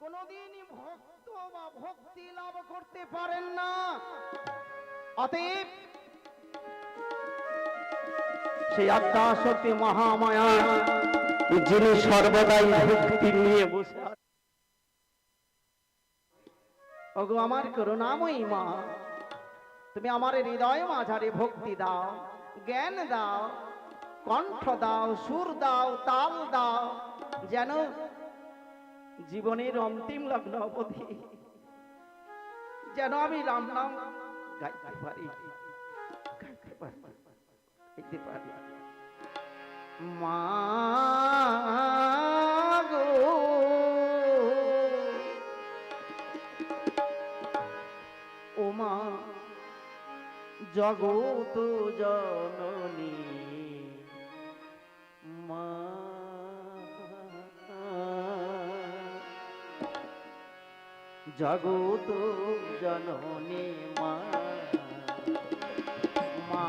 কোনদিনই ভক্ত বা ভক্তি লাভ করতে পারেন না। অতএব সেই মহামায়া, যিনি সর্বদাই ভক্তি নিয়ে বসে ওগো, আমার করুণাময়ী মা, তুমি আমার হৃদয় মাঝারে ভক্তি দাও, জ্ঞান দাও, কণ্ঠ দাও, সুর দাও, তাল দাও, যেন জীবনের অন্তিম লগ্ন অবধি। যেন আমি রাম নাম গাইতে পারি। গাইতে পারি। মা ও মা জগত জননী। জগত জননী মা। মা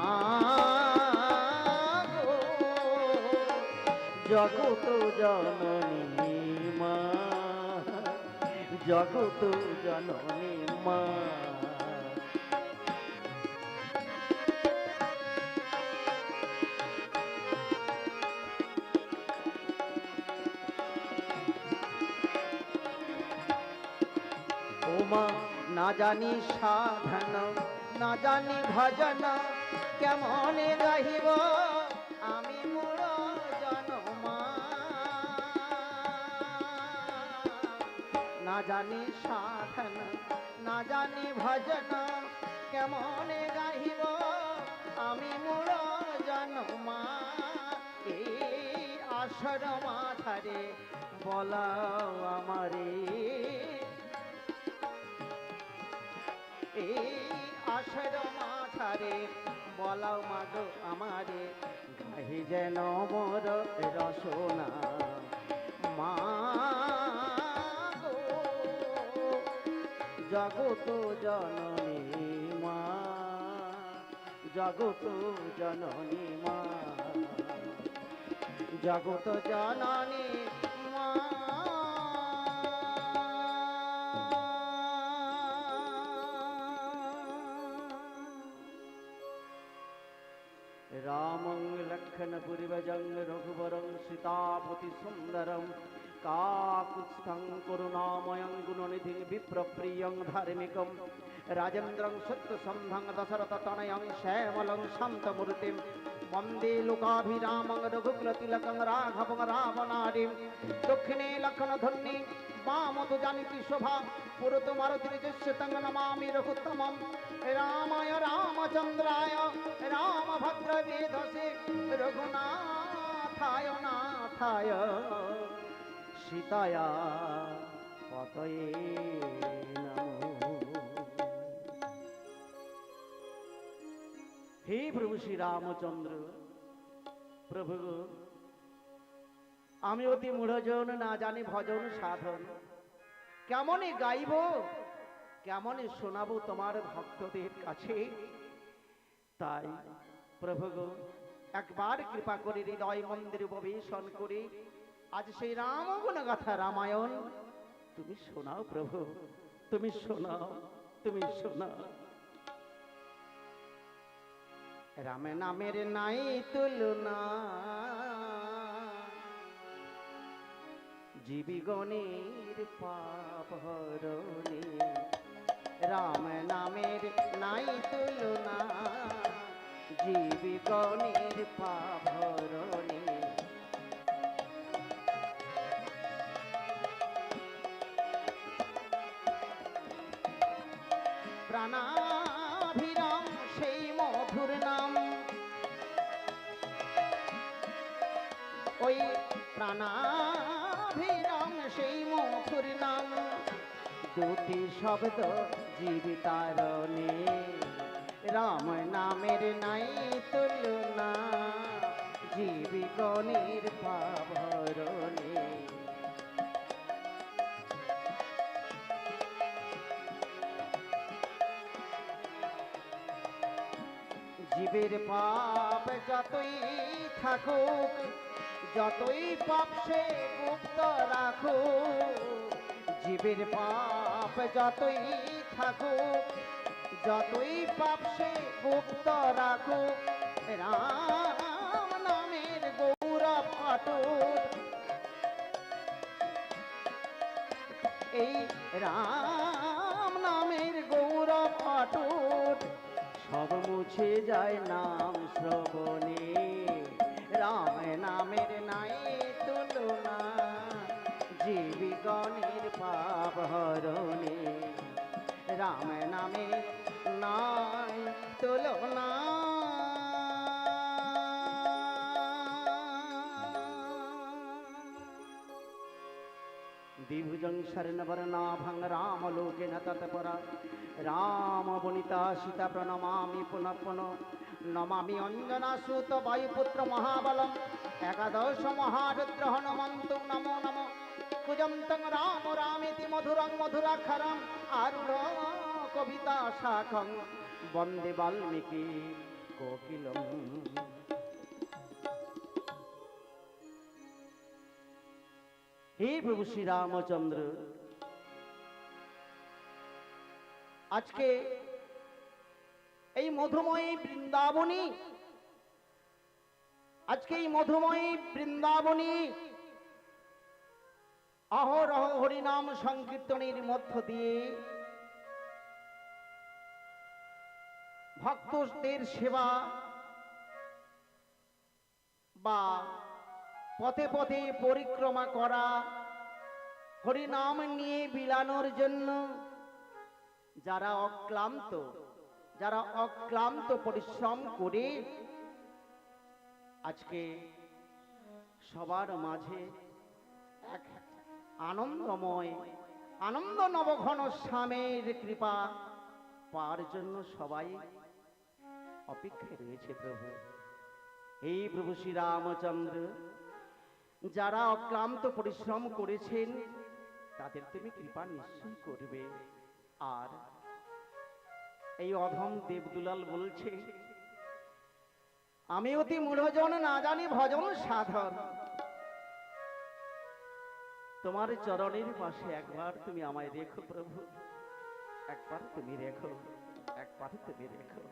জগত জননী মা। জগত জননী মা। না জানি সাধন, না জানি ভজন, কেমনে গাহিব? আমি মোর না জানি সাধন, না জানি ভজন, কেমনে গাহিব? আমি মোর জনমা। এই আসর মাথারে বলাও আমারে। আশার মাথারে বলাও মাগো আমারে, গাহি যেন মোর রসনা। মা জগত জননী মা, জগত জননী মা। জগত জননী লক্ষণ পূর্বজং রঘুবরং সীতাপতি সুন্দরম কাকুৎস্থং করুণাময়ং গুণনিধিং বিপ্রপ্রিয়ং ধার্মিকম রাজেন্দ্রং সত্যসন্ধং দশরথ তনয়ং শ্যামলং শান্তমূর্তিম। লোকাভিরামং রঘুকুলতিলকং রাঘবং রাবণারিম দক্ষিণে লক্ষণ ধন্যি বামতু জানিতি শোভা? পুরত মারুতির্যস্য তং নমামি রঘুত্তমম। রামায়, রামচন্দ্রায় রামভদ্র বেদসে রঘুনাথায়, নাথায়। সীতায়া, পতয়ে হে প্রভু শ্রী রামচন্দ্র, প্রভু আমি অতি মূঢ়জন, না জানি ভজন, সাধন। কেমনে গাইব, কেমনে শোনাবো তোমার ভক্তদের কাছে? তাই প্রভু একবার কৃপা করে হৃদয় মন্দির উপবেশন করে আজ সেই রামগুণ গাথা রামায়ণ তুমি শোনাও প্রভু, তুমি শোনাও তুমি শোনাও। রাম নামের নাই তুলনা। জীবিগণের পাপ হরণে। রাম নামের নাই তুলনা, জীবিগণের পাপ হরণে। প্রাণাভিরাম সেই মধুর নাম। ওই প্রাণাভিরাম সেই মধুর নাম। দুটি শব্দ জীবিতারণে, রাম নামের নাই তুলনা। জীবিগণের পাভরণে জীবের পাপ যতই থাকুক যতই পাপ সে গুপ্ত রাখুক, জীবের পাপ যতই থাকুক, যতই পাপ সে গুপ্ত রাখুক, রাম নামের গৌরব অটুট এই রাম নামের গৌরব অটুট সব মুছে যায় নাম শ্রবণে। রাম নামের নাই তুলনা জীবিগণের পাপ হরণে। রাম নামের নাই তুলনা। দ্বিভুজং শরণবরণাভং রামলোকেন তৎপরা রাম বনিতা সীতা প্রণমামি পুনঃ পুনঃ। নমামি অঞ্জনা সুত বায়ুপুত্র মহাবলম একাদশ মহারুদ্র হনুমন্ত নমো নমো। কুজন্তং রাম রামেতি মধুরং মধুরাক্ষরম আরুঢ় কবিতা শাখং বন্দে বাল্মীকি কোকিলম। হে প্রভু শ্রী রামচন্দ্র আজকে এই মধুময়ী বৃন্দাবনী, আজকে এই মধুময়ী বৃন্দাবনী অহরহ হরিনাম সংকীর্তনের মধ্য দিয়ে ভক্তদের সেবা বা পথে পথে পরিক্রমা করা, হরিনাম নিয়ে বিলানোর জন্য যারা অক্লান্ত যারা অক্লান্ত পরিশ্রম করে, আজকে সবার মাঝে এক আনন্দময়, আনন্দ নবঘন স্বামীর কৃপা পাওয়ার জন্য সবাই অপেক্ষায় রয়েছে প্রভু। এই প্রভু শ্রী রামচন্দ্র যারা অক্লান্ত পরিশ্রম করেছেন, তাদের তুমি কৃপা নিশ্চয় করবে। আর এই অধম দেবদুলাল বলছে, আমি অতি মূঢ়জন, না জানি ভজন সাধন। তোমার চরণের পাশে একবার তুমি আমায় রেখো প্রভু। একবার তুমি রেখো, একবার তুমি রেখো,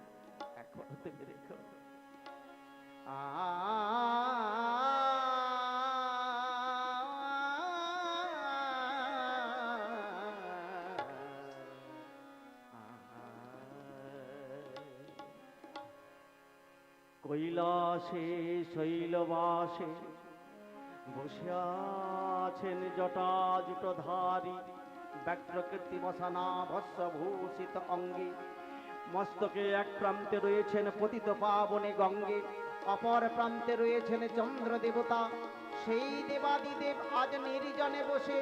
একবার তুমি রেখো। কৈলাসে শৈলবাসে বসে আছেন জটাজুটধারী ব্যক্রকীর্তি বসানা ভস্মভূষিত অঙ্গে। মস্তকে এক প্রান্তে রয়েছেন পতিত পাবনে গঙ্গে, অপর প্রান্তে রয়েছেন চন্দ্র দেবতা। সেই দেবাদিদেব আজ নির্জনে বসে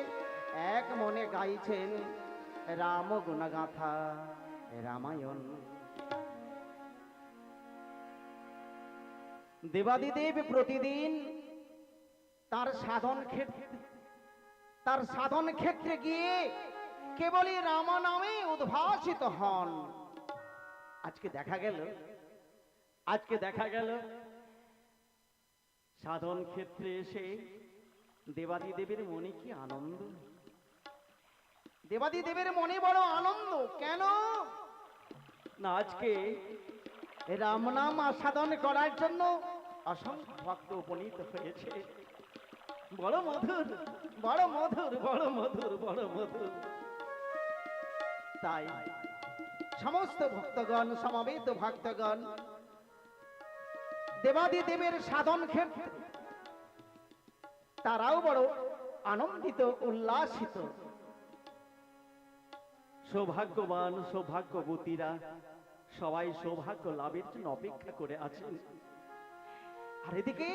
এক মনে গাইছেন, রাম গুণগাথা, রামায়ণ। দেবাদিদেব প্রতিদিন তার সাধন ক্ষেত্রে তার সাধন ক্ষেত্রে গিয়ে কেবলই রাম নামে উদ্ভাসিত হন। আজকে দেখা গেল। আজকে দেখা গেল। সাধন ক্ষেত্রে এসে দেবাদিদেবের মনে কি আনন্দ? দেবাদিদেবের মনে বড় আনন্দ। কেন? না, আজকে রাম নাম আস্বাদন করার জন্য অসংখ্য ভক্ত উপনীত হয়েছে। বড় মধুর বড় মধুর বড় মধুর বড় মধুর। তাই সমস্ত ভক্তগণ, সমবেত ভক্তগণ দেবাদি দেবের সাধন ক্ষেত্রে তারাও বড় আনন্দিত, উল্লাসিত। সৌভাগ্যবান, সৌভাগ্যবতীরা সবাই সৌভাগ্য লাভের জন্য অপেক্ষা করে আছেন। আর এদিকে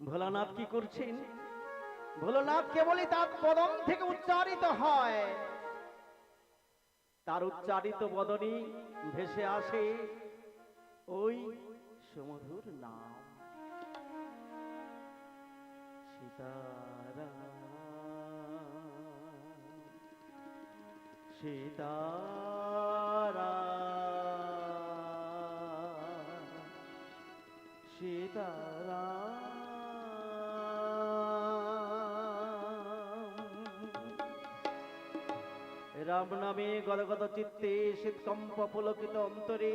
ভোলানাথ কি করছেন? ভোলানাথ কেবলই তার পদম থেকে উচ্চারিত হয়। তার উচ্চারিত বদনী ভেসে আসে ওই সমধুর নাম। সীতারাম সীতারা রাম নামে গদগদ চিত্তে শীতকম্প পুলকিত অন্তরে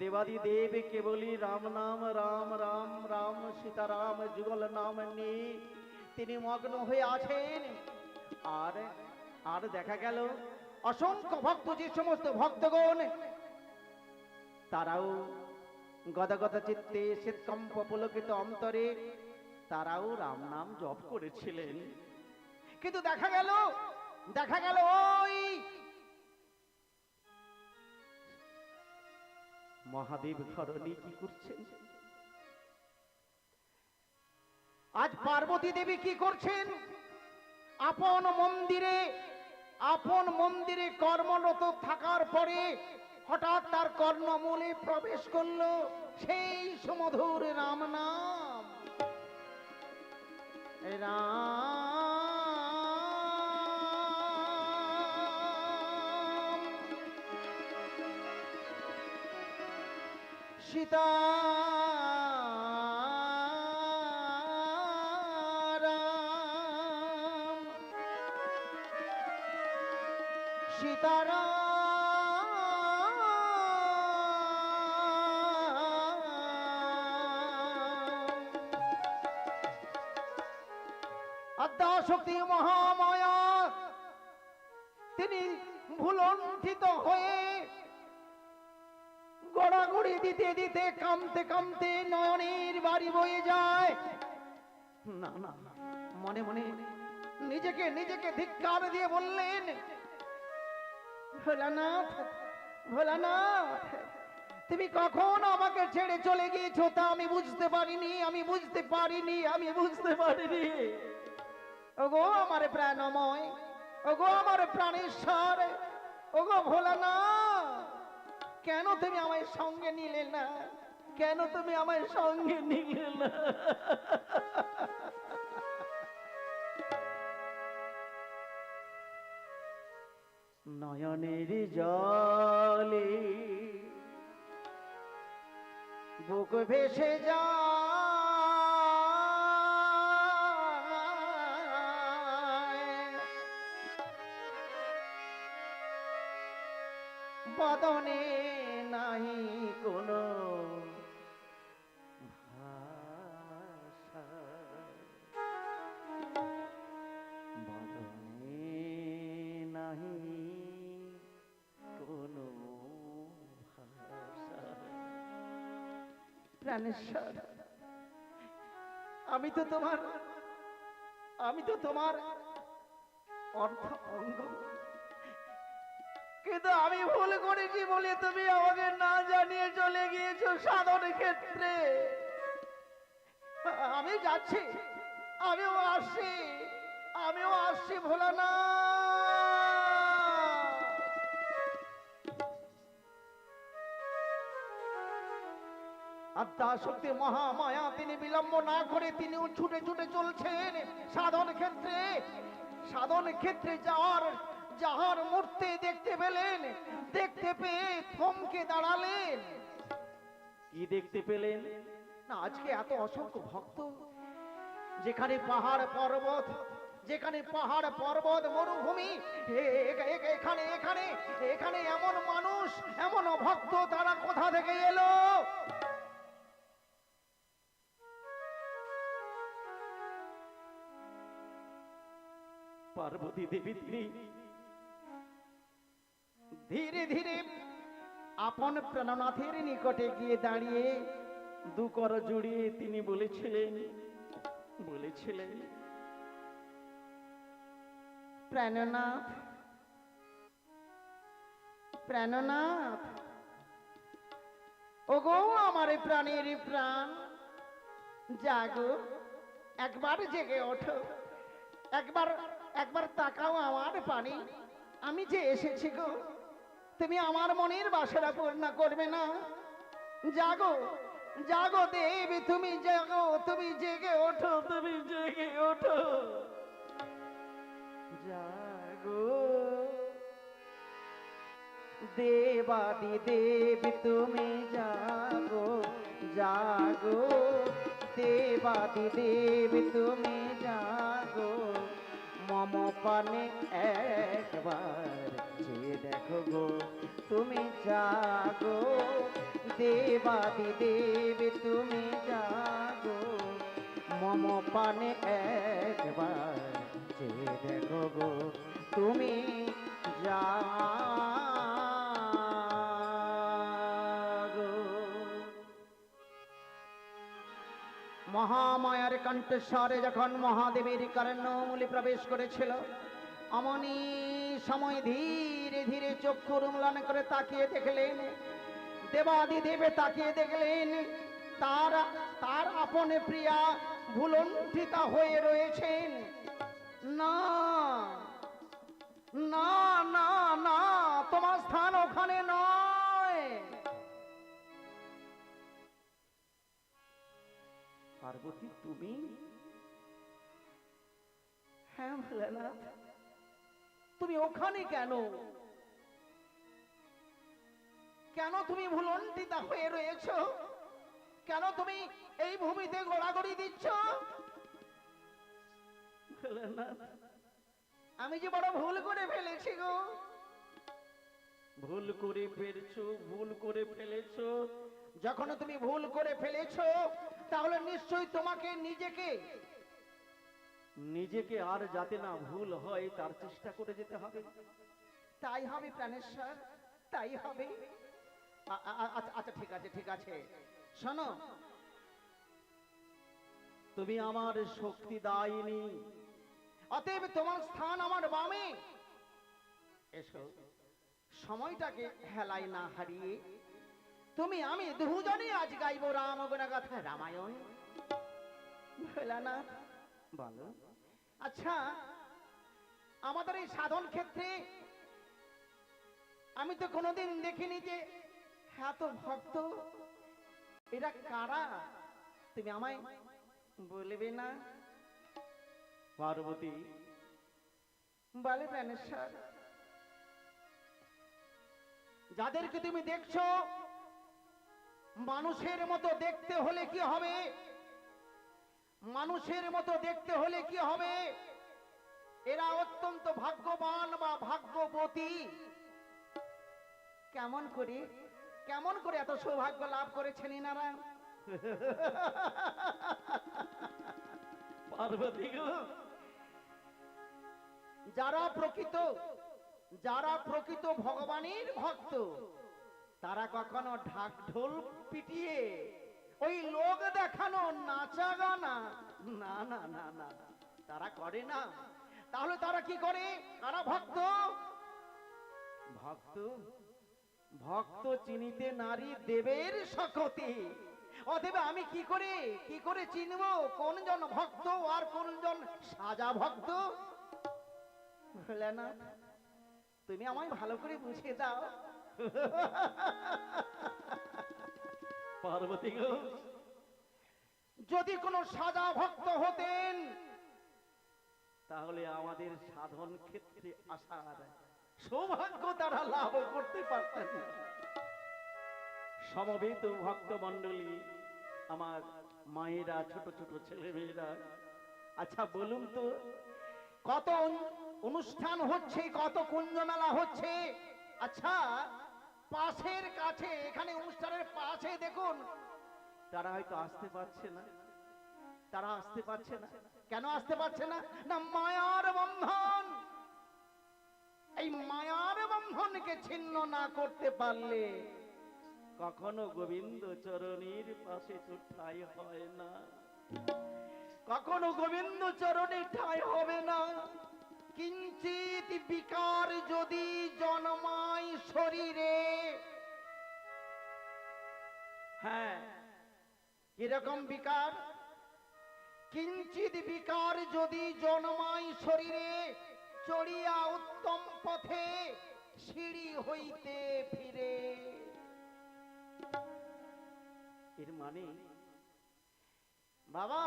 দেবাদি দেব কেবলই রাম নাম রাম রাম রাম সীতারাম যুগল নাম নিয়ে তিনি মগ্ন হয়ে আছেন আর আর দেখা গেল অসংখ্য ভক্ত যে সমস্ত ভক্তগণ তারাও গদগদ চিত্তে শীতকম্প পুলকিত অন্তরে তারাও রাম নাম জপ করেছিলেন। কিন্তু দেখা গেল দেখা গেল ওই মহাদেব ধরণী কি করছেন আজ পার্বতী দেবী কি করছেন? আপন মন্দিরে আপন মন্দিরে কর্মরত থাকার পরে হঠাৎ তার কর্ণমূলে প্রবেশ করল সেই সুমধুর রাম নাম। রাম। সীতা সীতারাম। তিনি ভুলণ্ঠিত হয়ে গড়াগড়ি দিতে দিতে কামতে কামতে নয়নের বাড়ি বয়ে যায়। না না, মনে মনে নিজেকে নিজেকে ধিক্কার দিয়ে বললেন, ভোলানাথ ভোলানাথ, তুমি কখন আমাকে ছেড়ে চলে গিয়েছো তা আমি বুঝতে পারিনি, আমি বুঝতে পারিনি, আমি বুঝতে পারিনি। ওগো, আমার প্রাণময় ওগো আমার প্রাণেশ্বর ওগো ভোলানাথ কেন তুমি আমায় সঙ্গে নিলে না? কেন তুমি আমায় সঙ্গে নিলে না? নয়নের জলে বুক ভেসে যায় বদনে নাহি কোনো নাহি কোনো আমি তো তোমার আমি তো তোমার অর্থ অঙ্গ। কিন্তু আমি ভুল করেছি বলে তুমি আমাকে না জানিয়ে চলে গিয়েছো সাধন ক্ষেত্রে। আমি যাচ্ছি। আমিও আসছি। আমিও আসছি ভোলা না আত্মা শক্তি মহামায়া, তিনি বিলম্ব না করে তিনিও ছুটে ছুটে চলছেন সাধন ক্ষেত্রে। সাধন ক্ষেত্রে যাওয়ার যাহার মূর্তি দেখতে পেলেন দেখতে পেয়ে থমকে দাঁড়ালেন। কি দেখতে পেলেন? না আজকে এত অসংখ্য ভক্ত যেখানে পাহাড় পর্বত যেখানে পাহাড় পর্বত মরুভূমি এখানে এখানে এখানে এমন মানুষ এমন ভক্ত তারা কোথা থেকে এলো? পার্বতী দেবী তিনি ধীরে ধীরে আপন প্রাণনাথের নিকটে গিয়ে দাঁড়িয়ে দু কর জুড়িয়ে তিনি বলেছিলেন বলেছিলেন, প্রাণনাথ প্রাণনাথ, ওগো আমার প্রাণের প্রাণ, জাগো, একবার জেগে ওঠো, একবার একবার তাকাও আমার পানি, আমি যে এসেছি গো। তুমি আমার মনের বাসনা পূর্ণ করবে না। জাগো জাগো দেবী, তুমি জাগো, তুমি জেগে ওঠো, তুমি জেগে ওঠো। জাগো। দেবাদি দেবী, তুমি জাগো জাগো। দেবাদি দেবী, তুমি জাগো। মম পানে একবার চেয়ে দেখো গো, তুমি জাগো। দেবাদি দেব তুমি জাগো। মম পানে একবার চেয়ে দেখো গো, তুমি জাগো। মহামায়ার কণ্ঠস্বরে যখন মহাদেবের কারণ্যমূলে প্রবেশ করেছিল অমনি সময় ধীরে ধীরে চক্ষু রুমলান করে তাকিয়ে দেখলেন দেবাদি দেবে তাকিয়ে দেখলেন, তার তার আপনে প্রিয়া ভুলণ্ঠিতা হয়ে রয়েছেন। না না না না, তোমার স্থান ওখানে নয়। পার্বতী, তুমি? হ্যাঁ ভোলানাথ। তুমি ওখানে কেন? কেন তুমি ভুলন্টিতা হয়ে রয়েছ? কেন তুমি এই ভূমিতে গোড়াগড়ি দিচ্ছ? আমি যে বড় ভুল করে ফেলেছি গো। ভুল করে ফেলছো ভুল করে ফেলেছো। যখন তুমি ভুল করে ফেলেছো তাহলে নিশ্চয়ই তোমাকে নিজেকে নিজেকে আর যাতে না ভুল হয় তার চেষ্টা করে যেতে হবে। তাই হবে প্রাণেশ্বর তাই হবে। আচ্ছা আচ্ছা ঠিক আছে ঠিক আছে। শোনো। তুমি আমার শক্তি দায়নি। অতএব তোমার স্থান আমার বামে। এসো। সময়টাকে হেলাই না হারিয়ে। তুমি আমি দুজনে আজ গাইব রাম কথা রামায়ণ। ভোলানাথ। বলো। আচ্ছা আমাদের এই সাধন ক্ষেত্রে আমি তো কোনোদিন দেখিনি যে এত ভক্ত, এরা কারা? তুমি আমায় বলবে না? পার্বতী, বলে প্রাণেশ্বর, যাদেরকে তুমি দেখছ, মানুষের মতো দেখতে হলে কি হবে? মানুষের মতো দেখতে হলে কি হবে? এরা অত্যন্ত ভাগ্যবান বা ভাগ্যবতী। কেমন করে? কেমন করে এত সৌভাগ্য লাভ করেছেন পার্বতী যারা প্রকৃত যারা প্রকৃত ভগবানের ভক্ত তারা কখনো ঢাক ঢোল পিটিয়ে ওই লোক দেখানো নাচা গানা না না না না। তারা করে না। তাহলে তারা কি করে? কারা ভক্ত। ভক্ত? ভক্ত চিনিতে নারী দেবের শকতি। অতএব আমি কি করে কি করে চিনব? কোন জন ভক্ত আর কোনজন সাজা ভক্ত? না তুমি আমায় ভালো করে বুঝিয়ে দাও। পার্বতী গো যদি কোনো সাজা ভক্ত হতেন তাহলে আমাদের সাধন ক্ষেত্রে আসার সৌভাগ্য তারা লাভ করতে পারতেন না। সমবেত ভক্ত মন্ডলী আমার মায়েরা ছোট ছোট ছেলে মেয়েরা আচ্ছা বলুন তো কত অনু- অনুষ্ঠান হচ্ছে কত কুঞ্জ মেলা হচ্ছে? আচ্ছা পাশের কাছে এখানে অনুষ্ঠানের পাশে দেখুন। তারা হয়তো আসতে পারছে না। তারা আসতে পারছে না। কেন আসতে পারছে না? না মায়ার বন্ধন। এই মায়ার বন্ধনকে ছিন্ন না করতে পারলে কখনো গোবিন্দ চরণের পাশে তো ঠাই হয় না। কখনো গোবিন্দ চরণে ঠাই হবে না। কিঞ্চিত বিকার যদি জন্মায় শরীরে। হ্যাঁ কীরকম বিকার। কিঞ্চিত বিকার যদি জন্মায় শরীরে, চড়িয়া উত্তম পথে সিঁড়ি হইতে ফিরে। এর মানে? বাবা,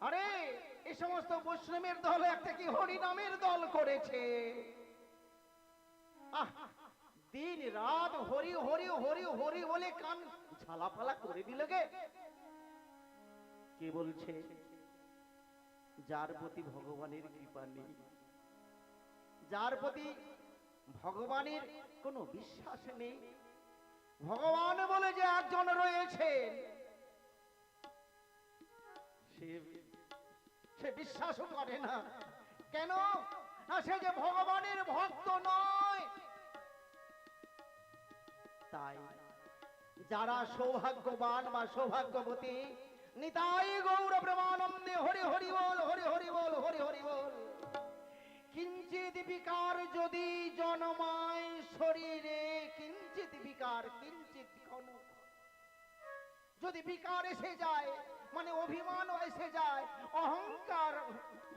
আরে সমস্ত বৈষ্ণবের দল একটা কি হরিনামের দল করেছে? দিন রাত হরি হরি হরি হরি বলে কান ঝালাপালা করে দিল গে। কে বলছে? যার প্রতি ভগবানের কৃপা নেই। যার প্রতি ভগবানের কোনো বিশ্বাস নেই। ভগবান বলে যে একজন রয়েছেন। সে সে বিশ্বাসও করে না। কেন? না, সে যে ভগবানের ভক্ত নয়। তাই যারা সৌভাগ্যবান বা সৌভাগ্যবতী, নিতাই গৌর প্রেমানন্দে হরি হরি বল, হরি হরি বল, হরি হরি বল। কিঞ্চিত বিকার যদি জন্মায় শরীরে কিঞ্চিত বিকার কিঞ্চিত যদি বিকার এসে যায় মানে অভিমান এসে যায়, অহংকার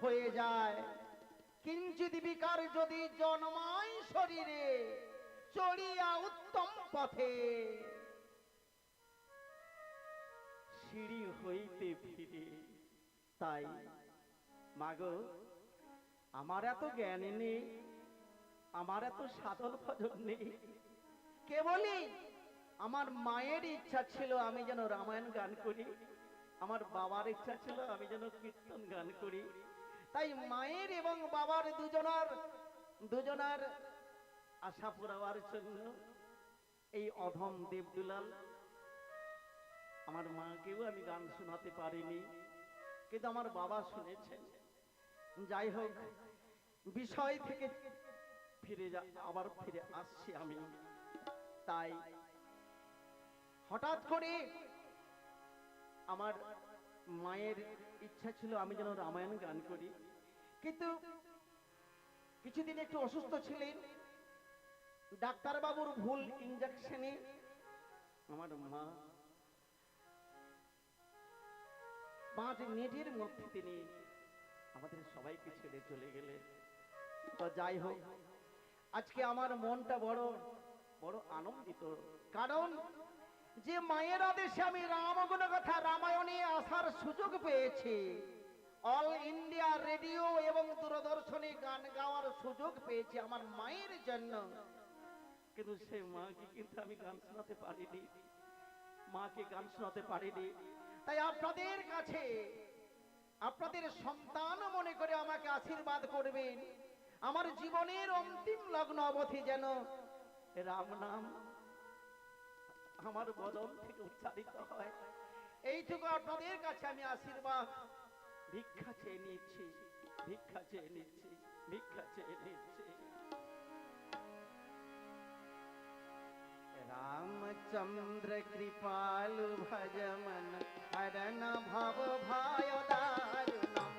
হয়ে যায়। কিঞ্চিত বিকার যদি জন্মায় শরীরে, চড়িয়া উত্তম পথে। সিঁড়ি হইতে ফিরে, তাই, মাগো, আমার এত জ্ঞান নেই, আমার এত সাধন ভজন নেই। কেবলই আমার মায়ের ইচ্ছা ছিল আমি যেন রামায়ণ গান করি। আমার বাবার ইচ্ছা ছিল আমি যেন কীর্তন গান করি। তাই মায়ের এবং বাবার দুজনার দুজনার আশা পুরাবার জন্য এই অধম দেবদুলাল, আমার মাকেও আমি গান শোনাতে পারিনি, কিন্তু আমার বাবা শুনেছেন। যাই হোক, বিষয় থেকে ফিরে যা, আবার ফিরে আসছি আমি। তাই হঠাৎ করে আমার মায়ের ইচ্ছা ছিল আমি যেন রামায়ণ গান করি। কিন্তু কিছুদিন একটু অসুস্থ ছিলেন। ডাক্তারবাবুর ভুল ইঞ্জেকশনে আমার মা পাঁচ মিনিটের মধ্যে তিনি আমাদের সবাইকে ছেড়ে চলে গেলেন। তো যাই হোক, আজকে আমার মনটা বড় বড় আনন্দিত। কারণ যে মায়ের আদেশে আমি রামগুণ কথা রামায়ণে আসার সুযোগ পেয়েছি। অল ইন্ডিয়া রেডিও এবং দূরদর্শনে গান গাওয়ার সুযোগ পেয়েছি আমার মায়ের জন্য। কিন্তু সে মাকে কিন্তু আমি গান শোনাতে পারিনি। মাকে গান শোনাতে পারিনি। তাই আপনাদের কাছে আপনাদের সন্তান মনে করে আমাকে আশীর্বাদ করবেন। আমার জীবনের অন্তিম লগ্ন অবধি যেন রাম নাম আমার বদন থেকে উচ্চারিত হয়। এইটুকু আপনাদের কাছে আমি আশীর্বাদ। ভিক্ষা চেয়ে নিচ্ছি, ভিক্ষা চেয়ে নিচ্ছি, ভিক্ষা চেয়ে নিচ্ছি। রামচন্দ্র কৃপালু ভজমন হরণ ভব ভায় দারুণম